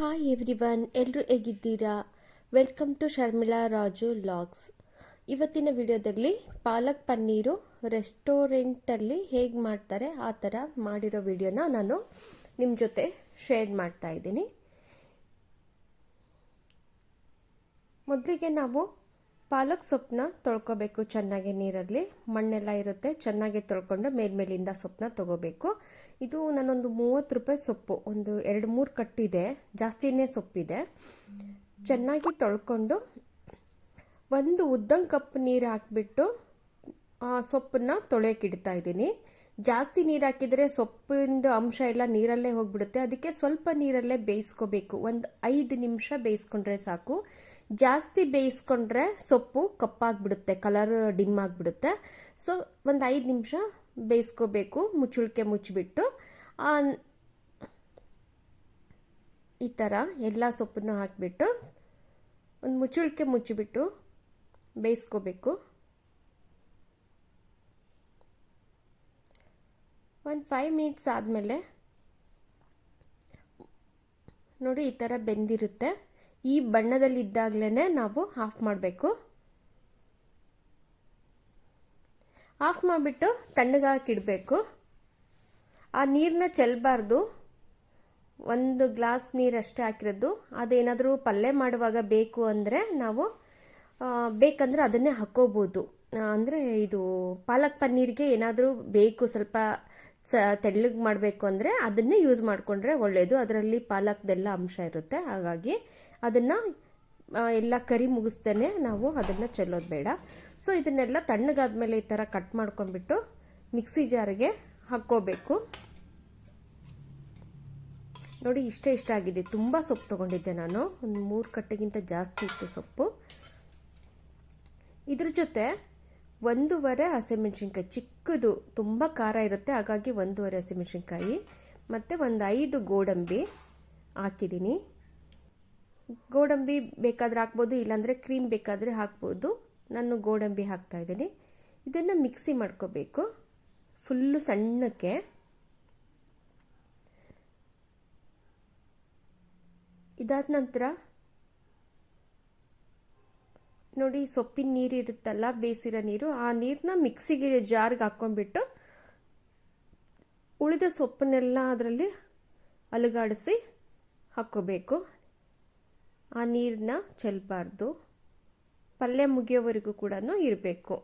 Hi every one ಎಲ್ಲರೂ ಹೇಗಿದ್ದೀರಾ? Welcome to Sharmila Raju logs ಇವತ್ತಿನ ವಿಡಿಯೋದಲ್ಲಿ ಪಾಲಕ್ ಪನ್ನೀರು ರೆಸ್ಟೋರೆಂಟಲ್ಲಿ ಹೇಗೆ ಮಾಡ್ತಾರೆ, ಆ ಥರ ಮಾಡಿರೋ ವಿಡಿಯೋನ ನಾನು ನಿಮ್ಮ ಜೊತೆ ಶೇರ್ ಮಾಡ್ತಾ ಇದ್ದೀನಿ. ಮೊದಲಿಗೆ ನಾವು ಪಾಲಕ್ ಸೊಪ್ಪನ್ನ ತೊಳ್ಕೊಬೇಕು. ಚೆನ್ನಾಗಿ ನೀರಲ್ಲಿ. ಮಣ್ಣೆಲ್ಲ ಇರುತ್ತೆ. ಚೆನ್ನಾಗಿ ತೊಳ್ಕೊಂಡು ಮೇಲ್ಮೇಲಿಂದ ಸೊಪ್ಪನ್ನ ತೊಗೋಬೇಕು. ಇದು ನಾನೊಂದು ಮೂವತ್ತು ರೂಪಾಯಿ ಸೊಪ್ಪು. ಒಂದು ಎರಡು ಮೂರು ಕಟ್ಟಿದೆ. ಜಾಸ್ತಿನೇ ಸೊಪ್ಪಿದೆ. ಚೆನ್ನಾಗಿ ತೊಳ್ಕೊಂಡು ಒಂದು ಉದ್ದಂಗೆ ಕಪ್ ನೀರು ಹಾಕಿಬಿಟ್ಟು, ಆ ಸೊಪ್ಪನ್ನ ತೊಳೆಯೋಕೆ ಇಡ್ತಾ ಇದ್ದೀನಿ. ಜಾಸ್ತಿ ನೀರು ಹಾಕಿದರೆ ಸೊಪ್ಪಿಂದು ಅಂಶ ಎಲ್ಲ ನೀರಲ್ಲೇ ಹೋಗಿಬಿಡುತ್ತೆ. ಅದಕ್ಕೆ ಸ್ವಲ್ಪ ನೀರಲ್ಲೇ ಬೇಯಿಸ್ಕೋಬೇಕು. ಒಂದು ಐದು ನಿಮಿಷ ಬೇಯಿಸ್ಕೊಂಡ್ರೆ ಸಾಕು. ಜಾಸ್ತಿ ಬೇಯಿಸ್ಕೊಂಡ್ರೆ ಸೊಪ್ಪು ಕಪ್ಪಾಗ್ಬಿಡುತ್ತೆ ಕಲರ್ ಡಿಮ್ ಆಗಿಬಿಡುತ್ತೆ. ಸೊ ಒಂದು ಐದು ನಿಮಿಷ ಬೇಯಿಸ್ಕೋಬೇಕು, ಮುಚ್ಚುಳಿಕೆ ಮುಚ್ಚಿಬಿಟ್ಟು. ಈ ಥರ ಎಲ್ಲ ಸೊಪ್ಪನ್ನು ಹಾಕಿಬಿಟ್ಟು ಒಂದು ಮುಚ್ಚುಳಿಕೆ ಮುಚ್ಚಿಬಿಟ್ಟು ಬೇಯಿಸ್ಕೋಬೇಕು. ಒಂದು ಫೈವ್ ಮಿನಿಟ್ಸ್ ಆದಮೇಲೆ ನೋಡಿ ಈ ಥರ ಬೆಂದಿರುತ್ತೆ. ಈ ಬಣ್ಣದಲ್ಲಿದ್ದಾಗಲೇ ನಾವು ಆಫ್ ಮಾಡಬೇಕು. ಆಫ್ ಮಾಡಿಬಿಟ್ಟು ತಣ್ಣಗಾಕಿಡಬೇಕು ಆ ನೀರನ್ನ ಚೆಲ್ಲಬಾರ್ದು ಒಂದು ಗ್ಲಾಸ್ ನೀರಷ್ಟೇ ಹಾಕಿರೋದು. ಅದೇನಾದರೂ ಪಲ್ಯ ಮಾಡುವಾಗ ಬೇಕು ಅಂದರೆ ನಾವು ಬೇಕಂದರೆ ಅದನ್ನೇ ಹಾಕ್ಕೋಬೋದು ಅಂದರೆ ಇದು ಪಾಲಕ್ ಪನ್ನೀರಿಗೆ ಏನಾದರೂ ಬೇಕು, ಸ್ವಲ್ಪ ಸ, ತೆಳ್ಳಗೆ ಮಾಡಬೇಕು ಅಂದರೆ ಅದನ್ನೇ ಯೂಸ್ ಮಾಡಿಕೊಂಡ್ರೆ ಒಳ್ಳೆಯದು ಅದರಲ್ಲಿ ಪಾಲಕ್ದೆಲ್ಲ ಅಂಶ ಇರುತ್ತೆ. ಹಾಗಾಗಿ ಅದನ್ನು ಎಲ್ಲ ಕರಿ ಮುಗಿಸ್ದೇ ನಾವು ಅದನ್ನು ಚೆಲ್ಲೋದು ಬೇಡ. ಸೊ ಇದನ್ನೆಲ್ಲ ತಣ್ಣಗಾದ್ಮೇಲೆ ಈ ಥರ ಕಟ್ ಮಾಡ್ಕೊಂಡ್ಬಿಟ್ಟು ಮಿಕ್ಸಿ ಜಾರಿಗೆ ಹಾಕ್ಕೋಬೇಕು. ನೋಡಿ, ಇಷ್ಟೇ ಇಷ್ಟ ಆಗಿದೆ. ತುಂಬ ಸೊಪ್ಪು ತೊಗೊಂಡಿದ್ದೆ ನಾನು. ಒಂದು ಮೂರು ಕಟ್ಟೆಗಿಂತ ಜಾಸ್ತಿ ಇತ್ತು ಸೊಪ್ಪು. ಇದ್ರ ಜೊತೆ ಒಂದೂವರೆ ಹಸಿಮೆಣ್ಸಿನ್ಕಾಯಿ, ಚಿಕ್ಕದು, ತುಂಬ ಖಾರ ಇರುತ್ತೆ. ಹಾಗಾಗಿ ಒಂದೂವರೆ ಹಸಿಮೆಣ್ಸಿನ್ಕಾಯಿ, ಮತ್ತು ಒಂದು ಐದು ಗೋಡಂಬಿ ಹಾಕಿದ್ದೀನಿ. ಗೋಡಂಬಿ ಬೇಕಾದರೆ ಹಾಕ್ಬೋದು, ಇಲ್ಲಾಂದರೆ ಕ್ರೀಮ್ ಬೇಕಾದರೆ ಹಾಕ್ಬೋದು. ನಾನು ಗೋಡಂಬಿ ಹಾಕ್ತಾಯಿದ್ದೀನಿ ಇದನ್ನು ಮಿಕ್ಸಿ ಮಾಡ್ಕೋಬೇಕು. ಫುಲ್ಲು ಸಣ್ಣಕ್ಕೆ. ಇದಾದ ನಂತರ ನೋಡಿ, ಸೊಪ್ಪಿನ ನೀರು ಇರುತ್ತಲ್ಲ, ಬೇಯಿಸಿರೋ ನೀರು, ಆ ನೀರನ್ನ ಮಿಕ್ಸಿಗೆ ಜಾರ್ಗೆ ಹಾಕ್ಕೊಂಡ್ಬಿಟ್ಟು ಉಳಿದ ಸೊಪ್ಪನ್ನೆಲ್ಲ ಅದರಲ್ಲಿ ಅಲುಗಾಡಿಸಿ ಹಾಕ್ಕೋಬೇಕು. ಆ ನೀರನ್ನ ಚೆಲ್ಲಬಾರ್ದು ಪಲ್ಯ ಮುಗಿಯೋವರೆಗೂ ಕೂಡ ಇರಬೇಕು.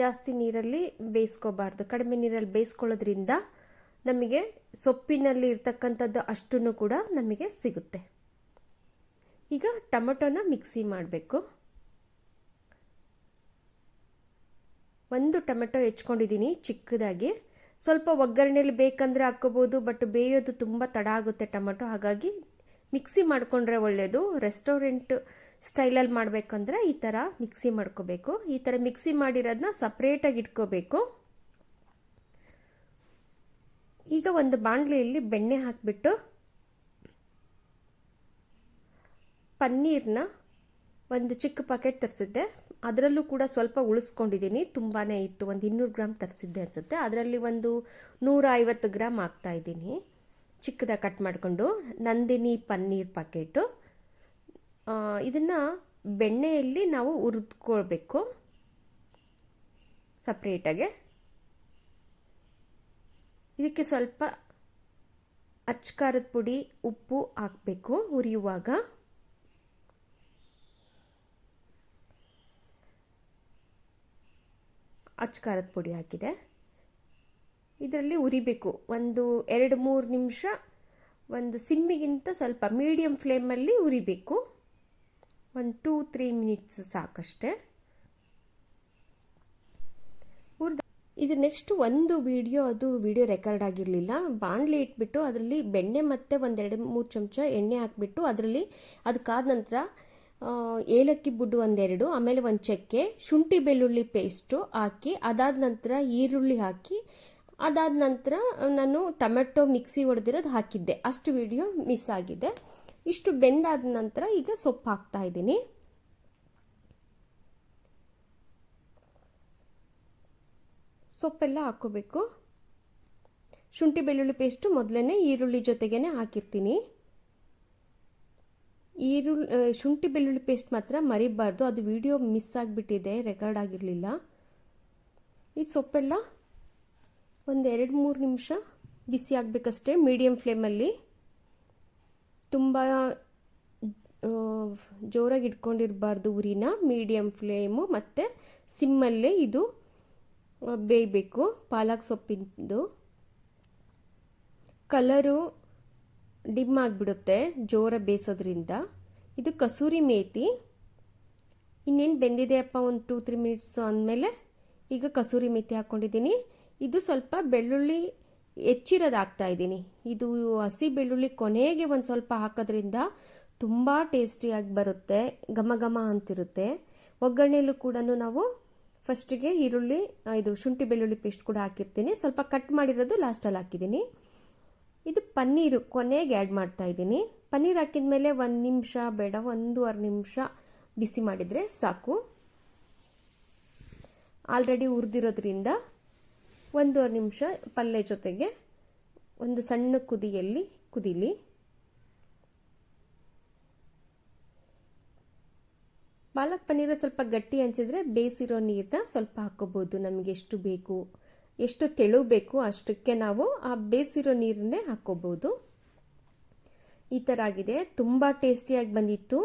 ಜಾಸ್ತಿ ನೀರಲ್ಲಿ ಬೇಯಿಸ್ಕೋಬಾರ್ದು. ಕಡಿಮೆ ನೀರಲ್ಲಿ ಬೇಯಿಸ್ಕೊಳ್ಳೋದ್ರಿಂದ ನಮಗೆ ಸೊಪ್ಪಿನಲ್ಲಿ ಇರ್ತಕ್ಕಂಥದ್ದು ಅಷ್ಟೂ ಕೂಡ ನಮಗೆ ಸಿಗುತ್ತೆ. ಈಗ ಟೊಮೊಟೊನ ಮಿಕ್ಸಿ ಮಾಡಬೇಕು. ಒಂದು ಟೊಮೆಟೊ ಹೆಚ್ಕೊಂಡಿದ್ದೀನಿ ಚಿಕ್ಕದಾಗಿ. ಸ್ವಲ್ಪ ಒಗ್ಗರಣೆಯಲ್ಲಿ ಬೇಕಂದರೆ ಹಾಕ್ಕೋಬೋದು ಬಟ್ ಬೇಯೋದು ತುಂಬ ತಡ ಆಗುತ್ತೆ ಟೊಮೊಟೊ. ಹಾಗಾಗಿ ಮಿಕ್ಸಿ ಮಾಡಿಕೊಂಡ್ರೆ ಒಳ್ಳೆಯದು ರೆಸ್ಟೋರೆಂಟ್ ಸ್ಟೈಲಲ್ಲಿ ಮಾಡಬೇಕಂದ್ರೆ ಈ ಥರ ಮಿಕ್ಸಿ ಮಾಡ್ಕೋಬೇಕು. ಈ ಥರ ಮಿಕ್ಸಿ ಮಾಡಿರೋದನ್ನ ಸಪ್ರೇಟಾಗಿ ಇಟ್ಕೋಬೇಕು. ಈಗ ಒಂದು ಬಾಣಲೆಯಲ್ಲಿ ಬೆಣ್ಣೆ ಹಾಕಿಬಿಟ್ಟು ಪನ್ನೀರ್ನ ಒಂದು ಚಿಕ್ಕ ಪ್ಯಾಕೆಟ್ ತರಿಸಿದ್ದೆ. ಅದರಲ್ಲೂ ಕೂಡ ಸ್ವಲ್ಪ ಉಳಿಸ್ಕೊಂಡಿದ್ದೀನಿ. ತುಂಬಾ ಇತ್ತು. ಒಂದು ಇನ್ನೂರು ಗ್ರಾಮ್ ತರಿಸಿದ್ದೆ ಅನಿಸುತ್ತೆ. ಅದರಲ್ಲಿ ಒಂದು ನೂರ ಐವತ್ತು ಗ್ರಾಮ್ ಹಾಕ್ತಾಯಿದ್ದೀನಿ ಚಿಕ್ಕದಾಗಿ ಕಟ್ ಮಾಡಿಕೊಂಡು ನಂದಿನಿ ಪನ್ನೀರ್ ಪ್ಯಾಕೆಟು ಇದನ್ನು ಬೆಣ್ಣೆಯಲ್ಲಿ ನಾವು ಹುರಿದ್ಕೊಳ್ಬೇಕು. ಸಪ್ರೇಟಾಗೆ ಇದಕ್ಕೆ ಸ್ವಲ್ಪ ಅಚ್ಚಕಾರದ ಪುಡಿ, ಉಪ್ಪು ಹಾಕಬೇಕು ಹುರಿಯುವಾಗ. ಅಚ್ಕಾರದ ಪುಡಿ ಹಾಕಿದೆ. ಇದರಲ್ಲಿ ಉರಿಬೇಕು. ಒಂದು ಎರಡು ಮೂರು ನಿಮಿಷ ಒಂದು ಸಿಮ್ಮಿಗಿಂತ ಸ್ವಲ್ಪ ಮೀಡಿಯಮ್ ಫ್ಲೇಮಲ್ಲಿ ಉರಿಬೇಕು. ಒಂದು ಟೂ ತ್ರೀ ಮಿನಿಟ್ಸ್ ಸಾಕಷ್ಟೇ. ಹುರಿದ ಇದು ನೆಕ್ಸ್ಟ್ ಒಂದು ವಿಡಿಯೋ, ಅದು ವಿಡಿಯೋ ರೆಕಾರ್ಡ್ ಆಗಿರಲಿಲ್ಲ. ಬಾಣಲೆ ಇಟ್ಬಿಟ್ಟು ಅದರಲ್ಲಿ ಬೆಣ್ಣೆ ಮತ್ತು ಒಂದೆರಡು ಮೂರು ಚಮಚ ಎಣ್ಣೆ ಹಾಕಿಬಿಟ್ಟು ಅದರಲ್ಲಿ ಅದಕ್ಕಾದ ನಂತರ ಏಲಕ್ಕಿ ಬುಡ್ಡು ಒಂದೆರಡು, ಆಮೇಲೆ ಒಂದು ಚಕ್ಕೆ, ಶುಂಠಿ ಬೆಳ್ಳುಳ್ಳಿ ಪೇಸ್ಟು ಹಾಕಿ, ಅದಾದ ನಂತರ ಈರುಳ್ಳಿ ಹಾಕಿ, ಅದಾದ ನಂತರ ನಾನು ಟೊಮೆಟೊ ಮಿಕ್ಸಿ ಹೊಡೆದಿರೋದು ಹಾಕಿದ್ದೆ. ಅಷ್ಟು ವಿಡಿಯೋ ಮಿಸ್ ಆಗಿದೆ. ಇಷ್ಟು ಬೆಂದಾದ ನಂತರ ಈಗ ಸೊಪ್ಪು ಹಾಕ್ತಾ ಇದ್ದೀನಿ. ಸೊಪ್ಪೆಲ್ಲ ಹಾಕ್ಕೋಬೇಕು. ಶುಂಠಿ ಬೆಳ್ಳುಳ್ಳಿ ಪೇಸ್ಟು ಮೊದಲೇ ಈರುಳ್ಳಿ ಜೊತೆಗೇ ಹಾಕಿರ್ತೀನಿ. ಈರುಳ್ಳಿ ಶುಂಠಿ ಬೆಳ್ಳುಳ್ಳಿ ಪೇಸ್ಟ್ ಮಾತ್ರ ಮರಿಬಾರ್ದು. ಅದು ವಿಡಿಯೋ ಮಿಸ್ ಆಗಿಬಿಟ್ಟಿದೆ ರೆಕಾರ್ಡ್ ಆಗಿರಲಿಲ್ಲ. ಈ ಸೊಪ್ಪೆಲ್ಲ ಒಂದು ಎರಡು ಮೂರು ನಿಮಿಷ ಬಿಸಿ ಆಗಬೇಕಷ್ಟೇ ಮೀಡಿಯಮ್ ಫ್ಲೇಮಲ್ಲಿ ತುಂಬ ಜೋರಾಗಿ ಇಟ್ಕೊಂಡಿರಬಾರ್ದು ಉರಿನ ಮೀಡಿಯಮ್ ಫ್ಲೇಮು ಮತ್ತು ಸಿಮ್ಮಲ್ಲೇ ಇದು ಬೇಯಬೇಕು, ಪಾಲಕ್ ಸೊಪ್ಪಿಂದು. ಕಲರು ಡಿಮ್ ಆಗಿಬಿಡುತ್ತೆ ಜೋರ ಬೇಯಿಸೋದ್ರಿಂದ ಇದು ಕಸೂರಿ ಮೇಥಿ ಇನ್ನೇನು ಬೆಂದಿದೆಯಪ್ಪ ಒಂದು ಟೂ ತ್ರೀ ಮಿನಿಟ್ಸ್ ಅಂದಮೇಲೆ ಈಗ ಕಸೂರಿ ಮೇಥಿ ಹಾಕ್ಕೊಂಡಿದ್ದೀನಿ ಇದು ಸ್ವಲ್ಪ ಬೆಳ್ಳುಳ್ಳಿ ಹೆಚ್ಚಿರೋದು ಹಾಕ್ತಾ ಇದ್ದೀನಿ. ಇದು ಹಸಿ ಬೆಳ್ಳುಳ್ಳಿ ಕೊನೆಗೆ ಒಂದು ಸ್ವಲ್ಪ ಹಾಕೋದ್ರಿಂದ ತುಂಬ ಟೇಸ್ಟಿಯಾಗಿ ಬರುತ್ತೆ, ಘಮ ಘಮ ಅಂತಿರುತ್ತೆ. ಒಗ್ಗರಣೆಯಲ್ಲೂ ಕೂಡ ನಾವು ಫಸ್ಟಿಗೆ ಈರುಳ್ಳಿ ಇದು ಶುಂಠಿ ಬೆಳ್ಳುಳ್ಳಿ ಪೇಸ್ಟ್ ಕೂಡ ಹಾಕಿರ್ತೀನಿ. ಸ್ವಲ್ಪ ಕಟ್ ಮಾಡಿರೋದು ಲಾಸ್ಟಲ್ಲಿ ಹಾಕಿದ್ದೀನಿ. ಇದು ಪನ್ನೀರು ಕೊನೆಗೆ ಆ್ಯಡ್ ಮಾಡ್ತಾ ಇದ್ದೀನಿ. ಪನ್ನೀರ್ ಹಾಕಿದ ಮೇಲೆ ಒಂದು ನಿಮಿಷ, ಬೇಡ, ಒಂದೂವರೆ ನಿಮಿಷ ಬಿಸಿ ಮಾಡಿದರೆ ಸಾಕು. ಆಲ್ರೆಡಿ ಹುರಿದಿರೋದ್ರಿಂದ ಒಂದೂವರೆ ನಿಮಿಷ ಪಲ್ಯ ಜೊತೆಗೆ ಒಂದು ಸಣ್ಣ ಕುದಿಯಲ್ಲಿ ಕುದೀಲಿ. ಪಾಲಕ್ ಪನ್ನೀರ ಸ್ವಲ್ಪ ಗಟ್ಟಿ ಹಂಚಿದ್ರೆ ಬೇಯಿಸಿರೋ ನೀರನ್ನ ಸ್ವಲ್ಪ ಹಾಕೋಬೋದು. ನಮಗೆ ಎಷ್ಟು ಬೇಕು? ಎಷ್ಟು ತೆಳು ಬೇಕು ಅಷ್ಟಕ್ಕೆ ನಾವು ಆ ಬೇಸಿರೋ ನೀರನ್ನೇ ಹಾಕ್ಕೋಬೋದು ಈ ಥರ ಆಗಿದೆ. ತುಂಬ ಟೇಸ್ಟಿಯಾಗಿ ಬಂದಿತ್ತು.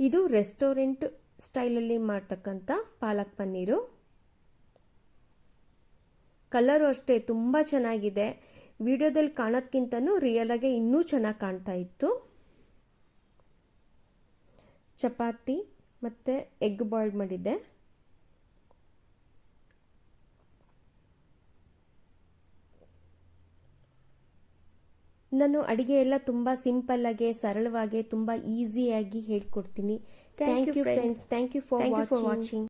ಇದು ರೆಸ್ಟೋರೆಂಟ್ ಸ್ಟೈಲಲ್ಲಿ ಮಾಡ್ತಕ್ಕಂಥ ಪಾಲಕ್ ಪನ್ನೀರು. ಕಲರು ಅಷ್ಟೇ, ತುಂಬ ಚೆನ್ನಾಗಿದೆ. ವಿಡಿಯೋದಲ್ಲಿ ಕಾಣೋದ್ಕಿಂತನೂ ರಿಯಲಾಗೆ ಇನ್ನೂ ಚೆನ್ನಾಗಿ ಕಾಣ್ತಾ ಇತ್ತು. ಚಪಾತಿ ಮತ್ತು ಎಗ್ ಬಾಯ್ಲ್ ಮಾಡಿದ್ದೆ. ನಾನು ಅಡುಗೆ ಎಲ್ಲ ತುಂಬ ಆಗಿ ಸರಳವಾಗಿ ತುಂಬ ಈಸಿಯಾಗಿ ಹೇಳ್ಕೊಡ್ತೀನಿ. Thank you friends thank you for watching